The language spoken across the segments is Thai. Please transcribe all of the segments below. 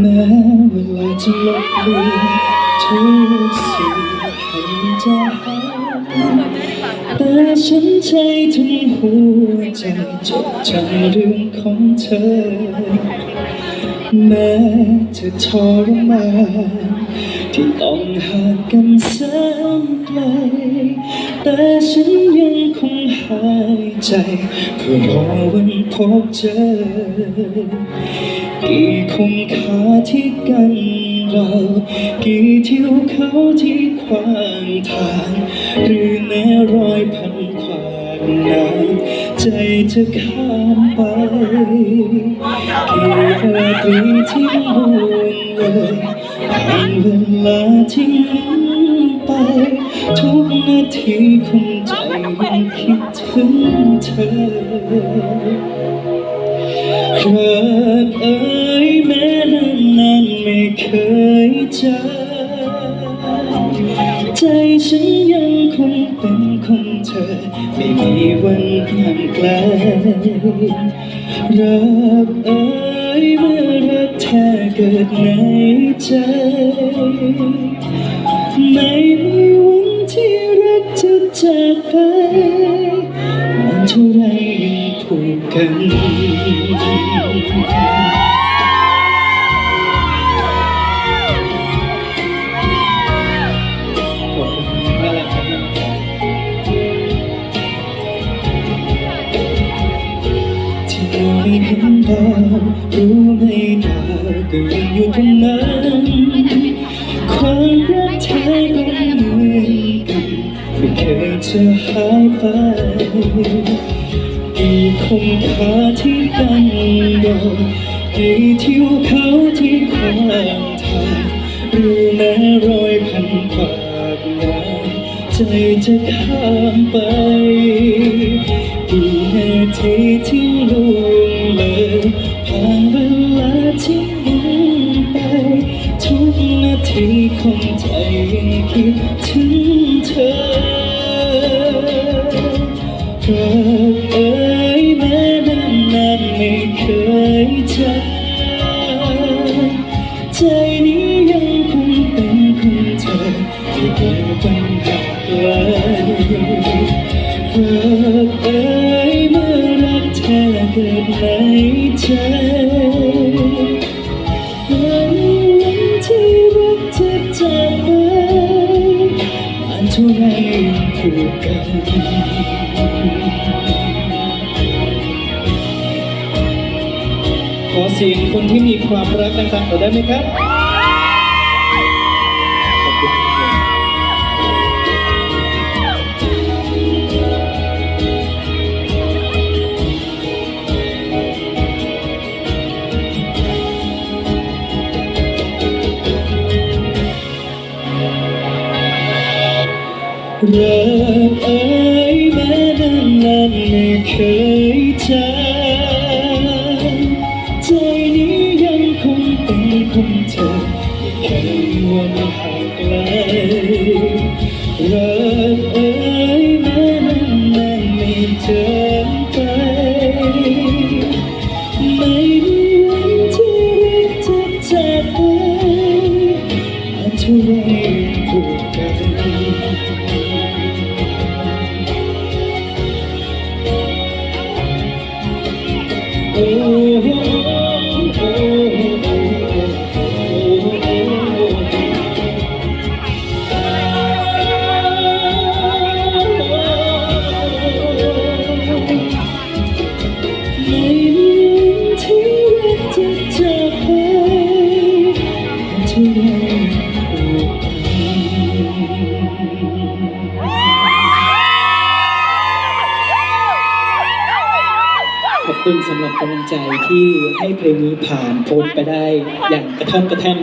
แม้เวลาจะลบเลือนทุกสิ่งให้จะหายแต่ฉันใจทั้งหัวใจจดจำเรื่องของเธอ แม้จะทรมานที่ต้องห่างกันแสนไกลแต่ฉันยังคงหายใจ เพื่อรอวันพบเจอ กี่คงคาที่กันเรา กี่เทิวเขาที่ขวางทาง หรือแม้รอยพันความนานใจจะข้ามไป กี่ราตรีที่ล่วงเลยผ่านเวลาที่ลืมไป ทุกนาทีคงใจยังคิดถึงเธอ รักเอ่ยแม้นานนานไม่เคยเจอ ใจฉันยังคงเป็นของเธอ ไม่มีวันห่างไกลรักเอ่ยเมื่อรักแท้เกิดในใจ ไม่มีวันที่รักจะจากไปนานเท่าไร กันที่เราไม่เห็นเธอรู้ไหมดาวก็ยังอยู่ตรงนั้นความรักแท้ก็เหมือนกันไม่เคยจะหายไป คงคาที่กันรอกี่ทิวเขาที่ขวางทางหรือแม้รอยพันความงาใจจะข้ามไปกี่นาทีที่ล่วงเลยผ่านเวลาที่ลืมไป ทุกนาทีของใจยังคิด ใจและวันที่รักจะจากไปนานเท่าไรผูกกันขอเสียงคนที่มีความรักดังๆหน่อยได้ไหมครับ กเอ่ยแม้นานนานๆไม่เคยจางใจนี้ยังคงเป็นของเธอไม่เคยวันห่างไกลรักเอ่ย คุณสำหรับกำลังใจที่ให้เพลงนี้ผ่านพ้นไปได้อย่างกระท่อนกระแท่น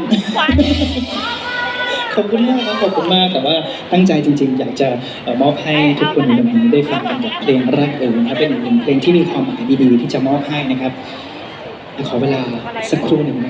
ขอบคุณมากครับขอบคุณมากแต่ว่าตั้งใจจริง ๆ อยากจะเอ่อมอบให้ทุกคนในวันนี้ได้ฟังกันกับเพลงรักเอ๋ยนะครับเป็นอีกหนึ่งเพลงที่มีความหมายดีๆที่จะมอบให้นะครับขอเวลาสักครู่หนึ่งนะ